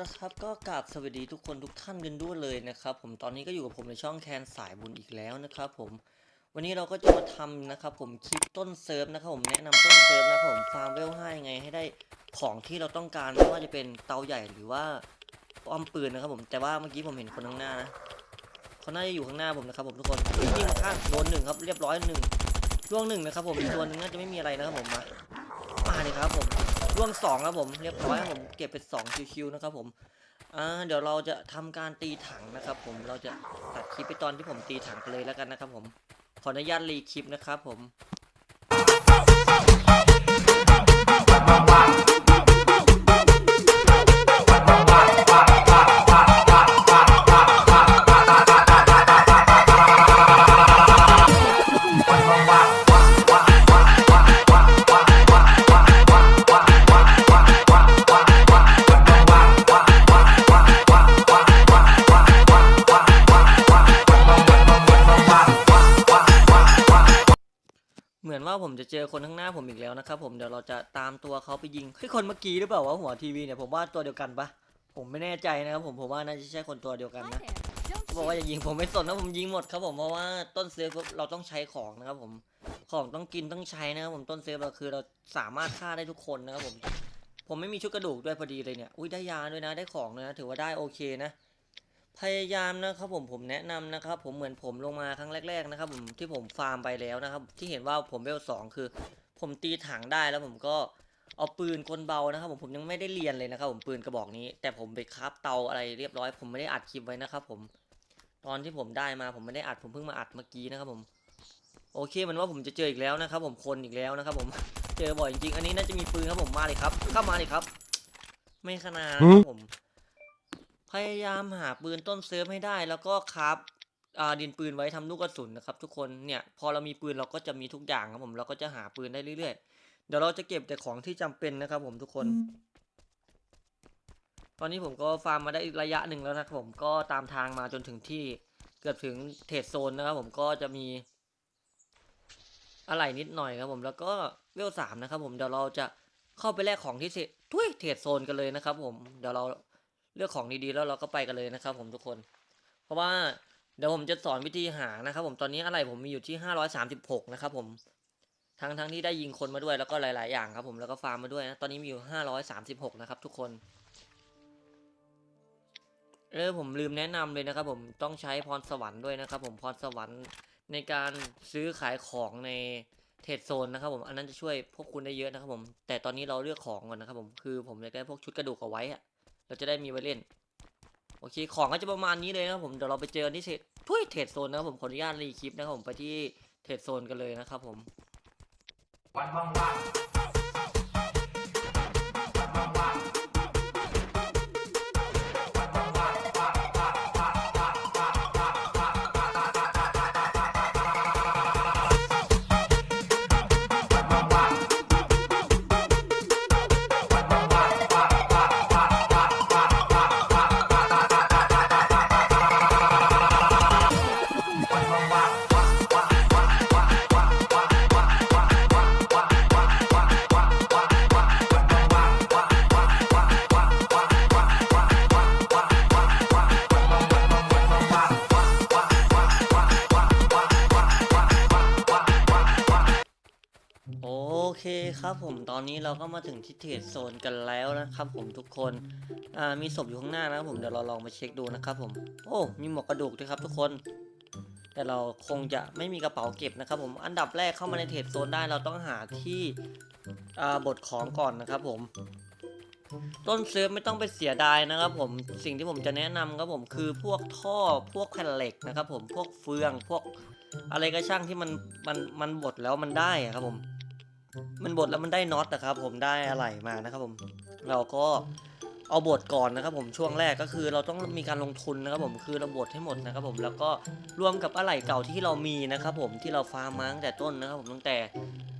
ละครับก็กราบสวัสดีทุกคนทุกท่านกันด้วยเลยนะครับผมตอนนี้ก็อยู่กับผมในช่องแคนสายบุญอีกแล้วนะครับผมวันนี้เราก็จะมาทำนะครับผมคลิปต้นเซิร์ฟนะครับผมแนะนำต้นเซิร์ฟนะครับผมฟาร์มเวลห้ายังไงให้ได้ของที่เราต้องการไม่ว่าจะเป็นเตาใหญ่หรือว่าป้อมปืนนะครับผมแต่ว่าเมื่อกี้ผมเห็นคนข้างหน้านะเขาน่าจะอยู่ข้างหน้าผมนะครับผมทุกคนยิงข้างโดนหนึ่งครับเรียบร้อยหนึ่งล่วงหนึ่งนะครับผมอีกตัวหนึ่งน่าจะไม่มีอะไรนะครับผมมามาเลยครับผม ร่วงสองครับผมเรียบร้อยครับผมเก็บเป็นสองคิวๆนะครับผมอ่าเดี๋ยวเราจะทำการตีถังนะครับ ผมเราจะตัดคลิปไปตอนที่ผมตีถังกันเลยแล้วกันนะครับ ผมขออนุญาตรีคลิปนะครับ ผมเห เจอคนข้างหน้าผมอีกแล้วนะครับผมเดี๋ยวเราจะตามตัวเขาไปยิงเฮ้ยคนเมื่อกี้หรือเปล่าวะหัวทีวีเนี่ยผมว่าตัวเดียวกันปะผมไม่แน่ใจนะครับผมผมว่าน่าจะใช่คนตัวเดียวกันนะเขาบอกว่าอย่ายิงผมไม่สนนะผมยิงหมดครับผมเพราะว่าต้นเซฟเราต้องใช้ของนะครับผมของต้องกินต้องใช้นะครับผมต้นเซฟเราคือเราสามารถฆ่าได้ทุกคนนะครับผม ผมไม่มีชุดกระดูกด้วยพอดีเลยเนี่ยอุ้ยได้ยาด้วยนะได้ของด้วยนะถือว่าได้โอเคนะ พยายามนะครับผมผมแนะนำนะครับ ผมเหมือนผมลงมาครั้งแรก ๆ นะครับ ผมที่ผมฟาร์มไปแล้วนะครับ ที่เห็นว่าผมเวลสองคือ ผมตีถังได้แล้วผมก็เอาปืนกลเบานะครับ ผมผมยังไม่ได้เรียนเลยนะครับ ผมปืนกระบอกนี้ แต่ผมไปคราฟเตาอะไรเรียบร้อย ผมไม่ได้อัดคลิปไว้นะครับ ผม ตอนที่ผมได้มาผมไม่ได้อัดผมเพิ่งมาอัดเมื่อกี้นะครับ ผม โอเคมันว่าผมจะเจออีกแล้วนะครับ ผมคนอีกแล้วนะครับ ผมเจอบ่อยจริงๆอันนี้น่าจะมีปืนครับผมมาเลยครับ เข้ามาเลยครับ ไม่ขนาดนะครับผม พยายามหาปืนต้นเซิร์ฟให้ได้ แล้วก็ครับอ่าดินปืนไว้ทำลูกกระสุนนะครับ ทุกคนเนี่ยพอเรามีปืนเราก็จะมีทุกอย่างครับผมเราก็จะหาปืนได้เรื่อยๆ เดี๋ยวเราจะเก็บแต่ของที่จำเป็นนะครับ ผมทุกคน ตอนนี้ผมก็ฟาร์มมาได้ระยะหนึ่งแล้วนะครับผมก็ตามทางมาจนถึงที่เกือบถึงเทรดโซนนะครับ ผมก็จะมีอะไรนิดหน่อยครับผมแล้วก็เวลสามนะครับ ผมเดี๋ยวเราจะเข้าไปแลกของที่เทรดทุยเทรดโซนกันเลยนะครับ ผมเดี๋ยวเรา เลือกของดีๆ แล้วเราก็ไปกันเลยนะครับ ผมทุกคน เพราะว่าเดี๋ยวผมจะสอนวิธีหานะครับ ผมตอนนี้อะไรผมมีอยู่ที่ห้าร้อยสามสิบหกนะครับ ผมทั้งทั้งที่ได้ยิงคนมาด้วยแล้วก็หลาย ๆ อย่างครับ ผมแล้วก็ฟาร์มมาด้วยนะตอนนี้มีอยู่ห้าร้อยสามสิบหกนะครับ ทุกคนเออผมลืมแนะนำเลยนะครับ ผมต้องใช้พรสวรรค์ด้วยนะครับ ผมพรสวรรค์ในการซื้อขายของในเทรดโซนนะครับ ผมอันนั้นจะช่วยพวกคุณได้เยอะนะครับ ผมแต่ตอนนี้เราเลือกของก่อนนะครับ ผมคือผมอยากได้พวกชุดกระดูกเอาไว้อะ เราจะได้มีไว้เล่น โอเค ของก็จะประมาณนี้เลยนะครับผมเดี๋ยวเราไปเจอนที่เทรดทุยเทรดโซนนะครับผมขออนุญาตรีคลิปนะครับผมไปที่เทรดโซนกันเลยนะครับผมวันว่างๆ ผมตอนนี้เราก็มาถึงที่เทรดโซนกันแล้วนะครับ ผมทุกคนอ่ามีศพอยู่ข้างหน้านะครับผมเดี๋ยวเราลองมาเช็คดูนะครับผม โอ้ มีหมวกกระดูกด้วยครับทุกคน แต่เราคงจะไม่มีกระเป๋าเก็บนะครับ ผมอันดับแรกเข้ามาในเทรดโซนได้เราต้องหาที่อ่าบทของก่อนนะครับ ผมต้นเซิร์ฟไม่ต้องไปเสียดายนะครับผมสิ่งที่ผมจะแนะนำครับผมคือพวกท่อพวกแผ่นเหล็กนะครับผมพวกเฟืองพวกอะไรก็ช่างที่มันมันมันบดแล้วมันได้ครับผม มันบดแล้วมันได้น็อตนะครับ ผมได้อะไรมานะครับผม เราก็เอาบดก่อนนะครับผมช่วงแรกก็คือเราต้องมีการลงทุนนะครับผมคือเราบดให้หมดนะครับผมแล้วก็รวมกับอะไหล่เก่าที่เรามีนะครับผมที่เราฟาร์มมาตั้งแต่ต้นนะครับผมตั้งแต่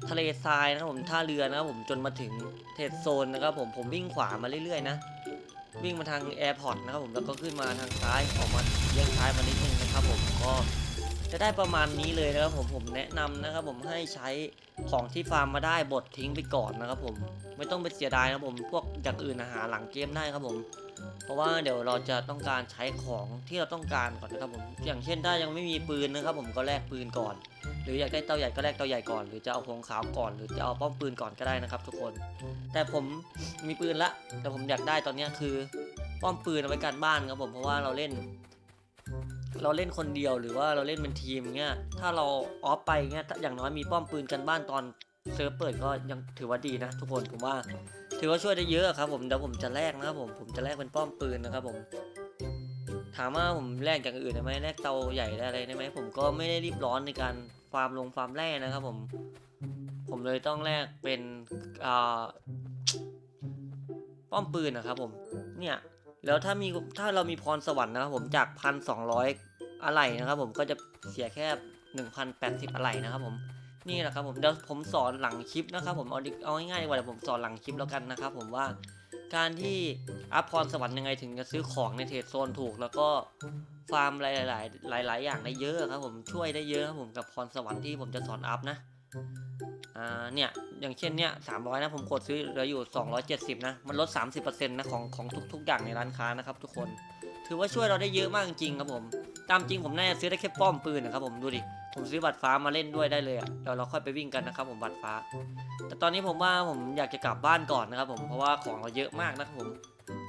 ทะเลทรายนะครับผมท่าเรือนะครับผมจนมาถึงเทรดโซนนะครับผมผมวิ่งขวามาเรื่อยๆนะวิ่งมาทางแอร์พอร์ตนะครับผมแล้วก็ขึ้นมาทางซ้ายออกมาเลี้ยงซ้ายมานิดนึงนะครับผมก็ จะได้ประมาณนี้เลยนะครับผมผมแนะนำนะครับผมให้ใช้ของที่ฟาร์มมาได้บดทิ้งไปก่อนนะครับผมไม่ต้องไปเสียดายนะครับผมพวกอย่างอื่นหาหลังเกมได้ครับผม เพราะว่าเดี๋ยวเราจะต้องการใช้ของที่เราต้องการก่อนนะครับผมอย่างเช่นถ้ายังไม่มีปืนนะครับผมก็แลกปืนก่อน หรืออยากได้เตาใหญ่ก็แลกเตาใหญ่ก่อน หรือจะเอาพงขาวก่อนหรือจะเอาป้อมปืนก่อนก็ได้นะครับ ทุกคน แต่ผมมีปืนละแต่ผมอยากได้ตอนนี้คือป้อมปืนเอาไว้กันบ้านครับผมเพราะว่าเราเล่น เราเล่นคนเดียวหรือว่าเราเล่นเป็นทีมเงี้ยถ้าเราออฟไปเงี้ยอย่างน้อยมีป้อมปืนกันบ้านตอนเซิร์ฟเปิดก็ยังถือว่าดีนะ ทุกคนผมว่า ถือว่าช่วยได้เยอะครับผมเดี๋ยวผมจะแลกนะครับผมผมจะแลกเป็นป้อมปืนนะครับผมถามว่าผมแลกอย่างอื่นได้ไหมแลกเตาใหญ่ได้อะไรได้ไหมผมก็ไม่ได้รีบร้อนในการฟาร์มลงฟาร์มแร่นะครับผมผมเลยต้องแลกเป็นอ่าป้อมปืนนะครับผมเนี่ย แล้วถ้ามีถ้าเรามีพรสวรรค์นะครับผมจากพันสองร้อยอะไหล่นะครับผมก็จะเสียแค่หนึ่งพันแปดสิบอะไหล่นะครับผมนี่แหละครับผมเดี๋ยวผมสอนหลังคลิปนะครับผมเอาเอาง่ายๆดีกว่าเดี๋ยวผมสอนหลังคลิปแล้วกันนะครับผมว่าการที่อัพพรสวรรค์ยังไงถึงจะซื้อของในเทรดโซนถูก แล้วก็ฟาร์มหลายๆหลายๆอย่างได้เยอะครับผมช่วยได้เยอะครับผมกับพรสวรรค์ที่ผมจะสอนอัพนะ อ่าเนี่ยอย่างเช่นเนี่ยสามร้อยนะผมกดซื้อเหลืออยู่ 270 นะ มันลด 30%นะของของทุกๆ อย่างในร้านค้านะครับทุกคน ถือว่าช่วยเราได้เยอะมากจริงครับผม ตามจริงผมน่าจะซื้อได้แค่ป้อมปืนนะครับผมดูดิผมซื้อบัตรฟ้ามาเล่นด้วยได้เลยอะเดี๋ยวเราค่อยไปวิ่งกันนะครับผมบัตรฟ้า แต่ตอนนี้ผมว่าผมอยากจะกลับบ้านก่อนนะครับผมเพราะว่าของเราเยอะมากนะครับผม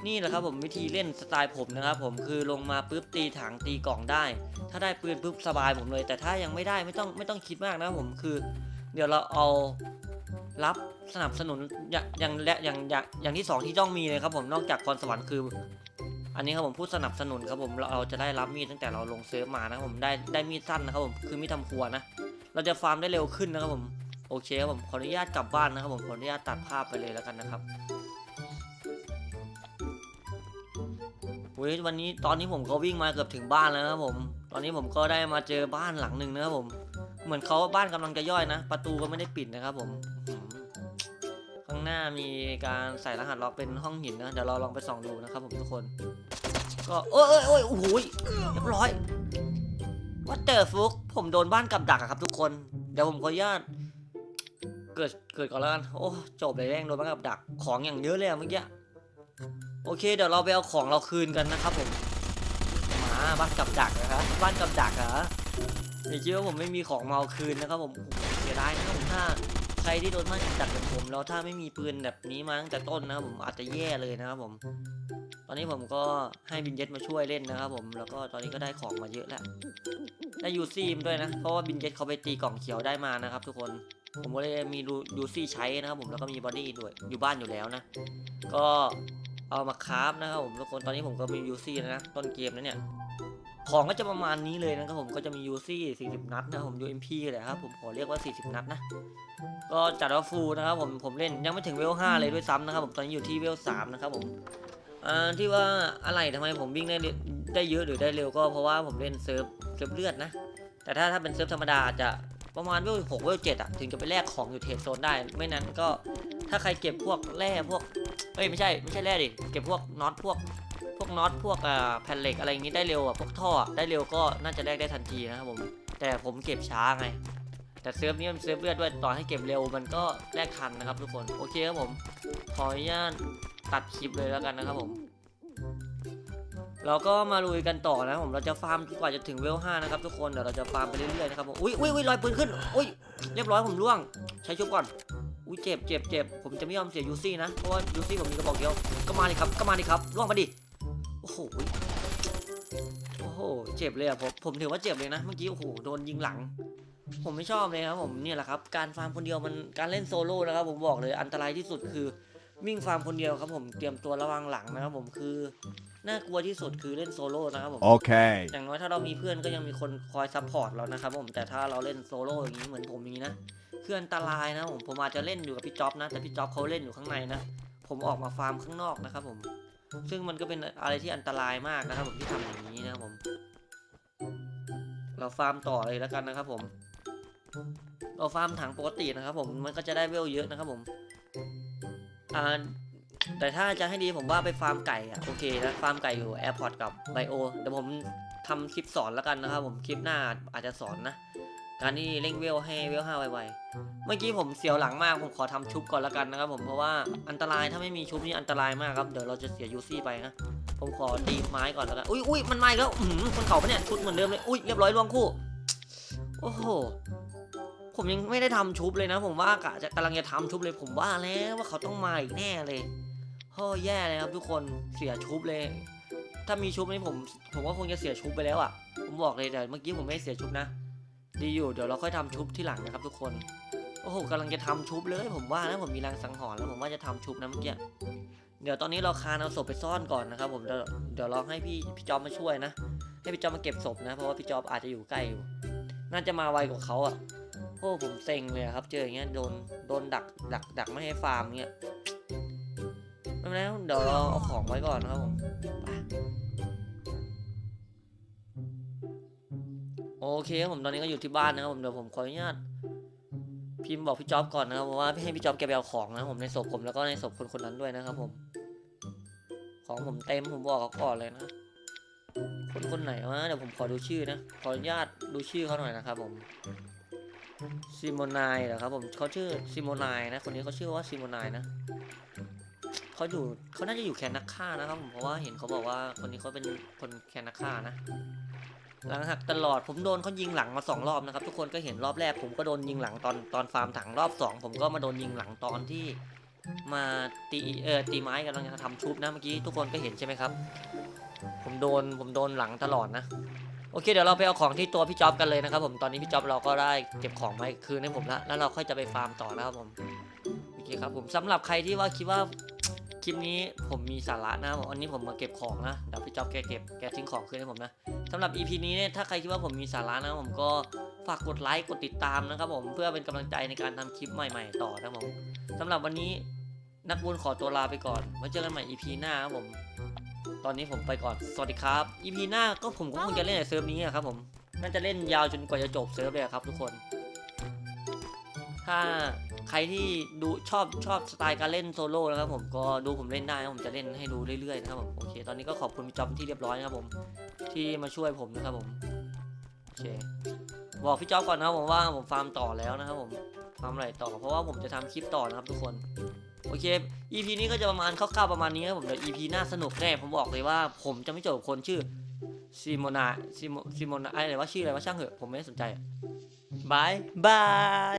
นี่แหละครับผมวิธีเล่นสไตล์ผมนะครับผมคือลงมาปุ๊บตีถังตีกล่องได้ ถ้าได้ปืนปุ๊บสบายผมเลย แต่ถ้ายังไม่ได้ไม่ต้องไม่ต้องคิดมากนะครับผมคือ เดี๋ยวเราเอารับสนับสนุนอย่างและอย่างอย่างอย่างที่สองที่ต้องมีเลยครับผมนอกจากพรสวรรค์คือ อันนี้ครับผมพูดสนับสนุนครับผมเราเราจะได้รับมีดตั้งแต่เราลงเซิร์ฟมานะครับผมได้ได้มีดสั้นนะครับผมคือมีดทำครัวนะเราจะฟาร์มได้เร็วขึ้นนะครับผมโอเคครับผมขออนุญาตกลับบ้านนะครับผมขออนุญาตตัดภาพไปเลยแล้วกันนะครับเว้ยวันนี้ตอนนี้ผมก็วิ่งมาเกือบถึงบ้านแล้วนะครับผม ตอนนี้ผมก็ได้มาเจอบ้านหลังหนึ่งนะครับผม เหมือนเขาบ้านกำลังจะย่อยนะ ประตูก็ไม่ได้ปิดนะครับผมข้างหน้ามีการใส่รหัสล็อกเป็นห้องหินนะเดี๋ยวเราลองไปส่องดูนะครับผมทุกคน ก็โอ้ยโอ้ยโอ้ยโอ้โหเรียบร้อยวัดเตอร์ฟุกผมโดนบ้านกับดักครับทุกคน เดี๋ยวผมขออนุญาตเกิดเกิดก่อนแล้วกันโอ้จบเลยแม่งโดนบ้านกับดักของอย่างเยอะเลยอะเมื่อกี้โอเค เดี๋ยวเราไปเอาของเราคืนกันนะครับผมมาบ้านกับดักนะครับบ้านกับดักเหรอ อย่าคิดว่าผมไม่มีของมาเอาคืนนะครับผมเสียดายนะครับผมถ้าใครที่โดนบ้านกัดักอย่างผมแล้วถ้าไม่มีปืนแบบนี้มาตั้งแต่ต้นนะครับผมอาจจะแย่เลยนะครับผม ตอนนี้ผมก็ให้บินเจ็ตมาช่วยเล่นนะครับผมแล้วก็ตอนนี้ก็ได้ของมาเยอะแล้วได้ยูซี่มด้วยนะเพราะว่าบินเจ็ตเขาไปตีกล่องเขียวได้มานะครับ ทุกคนผมก็เลยมียูซี่ใช้นะครับผมแล้วก็มีบอดี้ด้วยอยู่บ้านอยู่แล้วนะ ก็เอามาคราฟนะครับผมทุกคนตอนนี้ผมก็มียูซี่นะต้นเกมนะเนี่ย ของก็จะประมาณนี้เลยนะครับผมก็จะมียูซี่40 นัดนะครับผม UMP เลยครับผมขอเรียกว่า 40 นัดนะ ก็จัดว่าฟูลนะครับผมผมเล่นยังไม่ถึงเวล5เลยด้วยซ้ำนะครับผมตอนนี้อยู่ที่เวล3นะครับผมที่ว่าอะไรทำไมผมวิ่งได้ได้เยอะหรือได้เร็วก็เพราะว่าผมเล่นเซิร์ฟเซิร์ฟเลือดนะ แต่ถ้าถ้าเป็นเซิร์ฟธรรมดาจะประมาณเวลหกเวลเจ็ดอะถึงจะไปแลกของอยู่เทรดโซนได้ ไม่นั้นก็ถ้าใครเก็บพวกแร่พวกเอ้ยไม่ใช่ไม่ใช่แร่ดิเก็บพวกน็อตพวก วกน็อตพวกแผ่นเหล็กอะไรอย่างงี้ได้เร็วอะพวกท่อได้เร็วก็น่าจะแลกได้ทันทีนะครับผมแต่ผมเก็บช้าไงแต่เซิร์ฟนี้มันเซิร์ฟเลือดด้วยตอนให้เก็บเร็วมันก็แลกทันนะครับทุกคนโอเคครับผมขออนุญาตตัดคลิปเลยแล้วกันนะครับผมเราก็มาลุยกันต่อนะผมเราจะฟาร์มกว่าจะถึงเวล5นะครับทุกคนเดี๋ยวเราจะฟาร์มไปเรื่อยๆนะครับผมอุ้ยอุ้ยอุ้ยลอยปืนขึ้นอุ้ยเรียบร้อยผมล่วง ใช้ชุบก่อนอุ้ยเจ็บเจ็บเจ็บผมจะไม่ยอมเสียยูซี่นะเพราะว่ายูซี่ผมมีกระบอกเดียวก็มาดิครับก็มาดิครับล่วงมาดิ โอ้โหโอ้โห เจ็บเลยอะผม ผมถือว่าเจ็บเลยนะ เมื่อกี้ โอ้โห โดนยิงหลัง ผมไม่ชอบเลยครับผม เนี่ยแหละครับ การฟาร์มคนเดียวมัน การเล่นโซโล่นะครับ ผมบอกเลย อันตรายที่สุดคือ วิ่งฟาร์มคนเดียวครับผม เตรียมตัวระวังหลังนะครับผม คือ น่ากลัวที่สุดคือเล่นโซโล่นะครับผม Okay. อย่างน้อยถ้าเรามีเพื่อนก็ยังมีคนคอยซัพพอร์ตเรานะครับผม แต่ถ้าเราเล่นโซโล่อย่างนี้เหมือนผมอย่างนี้นะ คืออันตรายนะผม ผมอาจจะเล่นอยู่กับพี่จ๊อบนะ แต่พี่จ๊อบเขาเล่นอยู่ข้างในนะ ผมออกมาฟาร์มข้างนอกนะครับผมซึ่งมันก็เป็นอะไรที่อันตรายมากนะครับผมที่ทำอย่างนี้นะครับผม เราฟาร์มต่อเลยแล้วกันนะครับผม เราฟาร์มถังปกตินะครับผมมันก็จะได้เวลเยอะนะครับผมอ่าแต่ถ้าจะให้ดีผมว่าไปฟาร์มไก่อะโอเคนะฟาร์มไก่อยู่แอร์พอร์ตกับไบโอเดี๋ยวผมทำคลิปสอนแล้วกันนะครับผมคลิปหน้าอาจจะสอนนะ การที่เร่งเวลให้เวลห้าไวๆ เมื่อกี้ผมเสียวหลังมาก ผมขอทำชุบก่อนล้วกันนะครับผม เพราะว่าอันตรายถ้าไม่มีชุบนี่อันตรายมากครับ เดี๋ยวเราจะเสียยูซี่ไปนะ ผมขอตีไม้ก่อนแล้วกัน อุ้ยอุ้ยมันมาแล้วอืมคนเขาปะเนี่ย ชุดเหมือนเดิมเลย อุ้ยเรียบร้อยล่วงคู่ โอ้โห ผมยังไม่ได้ทำชุบเลยนะ ผมว่ากะจะกำลังจะทำชุบเลย ผมว่าแล้วว่าเขาต้องมาอีกแน่เลยโอ้แย่เลยครับทุกคน เสียชุบเลย ถ้ามีชุบนี่ผม ผมว่าคงจะเสียชุบไปแล้วอะ ผมบอกเลยแต่เมื่อกี้ผมไม่เสียชุบนะ ดีอยู่เดี๋ยวเราค่อยทำชุบที่หลังนะครับทุกคน โอ้โหกำลังจะทำชุบเลย ผมว่านะผมมีแรงสังหรณ์แล้วผมว่าจะทำชุบนะเมื่อกี้เดี๋ยวตอนนี้เราคานเอาศพไปซ่อนก่อนนะครับ ผมเดี๋ยวเดี๋ยวเราให้พี่พี่จอมมาช่วยนะ ให้พี่จอมมาเก็บศพนะ เพราะว่าพี่จอมอาจจะอยู่ใกล้อยู่ น่าจะมาไวกว่าเขาอะโอ้ผมเซ็งเลยครับ เจออย่างเงี้ยโดนโดนดักดักดักไม่ให้ฟาร์มเงี้ยไม่เป็นไรเดี๋ยวเราเอาของไว้ก่อนนะครับผมไป โอเคครับผมตอนนี้ก็อยู่ที่บ้านนะครับผมเดี๋ยวผมขออนุญาตพิมพ์บอกพี่จ๊อบก่อนนะครับว่าให้พี่จ๊อบแกไปเอาของนะผมในศพผมแล้วก็ในศพคนคนนั้นด้วยนะครับ ผม ของผมเต็มผมบอกเขาก่อนเลยนะคนคนไหนวะเดี๋ยวผมขอดูชื่อนะขออนุญาตดูชื่อเขาหน่อยนะครับ ผมซิโมนายเหรอครับ ผมเขาชื่อซิโมนายนะ คนนี้เขาชื่อว่าซิโมนายนะเขาอยู่เขาน่าจะอยู่แคนนักฆ่านะครับผมเพราะว่าเห็นเขาบอกว่าคนนี้เขาเป็นคนแคนนักฆ่านะ หลังหักตลอดผมโดนเขายิงหลังมาสองรอบนะครับทุกคนก็เห็นรอบแรกผมก็โดนยิงหลังตอนตอนฟาร์มถังรอบสองผมก็มาโดนยิงหลังตอนที่มาตีเออตีไม้กำลังจะทำชุบนะเมื่อกี้ทุกคนก็เห็นใช่ไหมครับ ผมโดนผมโดนหลังตลอดนะโอเคเดี๋ยวเราไปเอาของที่ตัวพี่จ๊อบกันเลยนะครับผมตอนนี้พี่จ๊อบเราก็ได้เก็บของไว้คืนให้ผมละแล้วเราค่อยจะไปฟาร์มต่อนะครับผมโอเคครับผมสำหรับใครที่ว่าคิดว่าคลิปนี้ผมมีสาระนะผมอันนี้ผมมาเก็บของนะเดี๋ยวพี่จ๊อบแกเก็บแกทิ้งของคืนให้ผมนะ สำหรับ EP นี้เนี่ยถ้าใครคิดว่าผมมีสาระนะผมก็ฝากกดไลค์กดติดตามนะครับผมเพื่อเป็นกำลังใจในการทำคลิปใหม่ ๆ ต่อนะครับผมสำหรับวันนี้นักบุญขอตัวลาไปก่อนไว้เจอกันใหม่ EP หน้าครับผม ตอนนี้ผมไปก่อน สวัสดีครับ EP หน้าก็ผมก็คงจะเล่นในเซิร์ฟนี้อะครับผมน่าจะเล่นยาวจนกว่าจะจบเซิร์ฟเลยอะครับทุกคน ถ้า ใครที่ดูชอบชอบสไตล์การเล่นโซโล่นะครับผมก็ดูผมเล่นได้นะผมจะเล่นให้ดูเรื่อยๆนะครับผมโอเคตอนนี้ก็ขอบคุณพี่จอมที่เรียบร้อยนะครับผมที่มาช่วยผมนะครับผมโอเคบอกพี่จ๊อบก่อนนะครับผมว่าผมฟาร์มต่อแล้วนะครับผมฟาร์มอะไรต่อ เพราะว่าผมจะทำคลิปต่อนะครับทุกคนโอเค EP นี้ก็จะประมาณคร่าวๆประมาณนี้ครับผมเดี๋ยว EP หน้าสนุกแน่ผมบอกเลยว่า ผมจะไม่จบคนชื่อซิโมนาซิโมซิโมนาอะไรว่าชื่ออะไรว่าช่างเหอะผมไม่สนใจบายบาย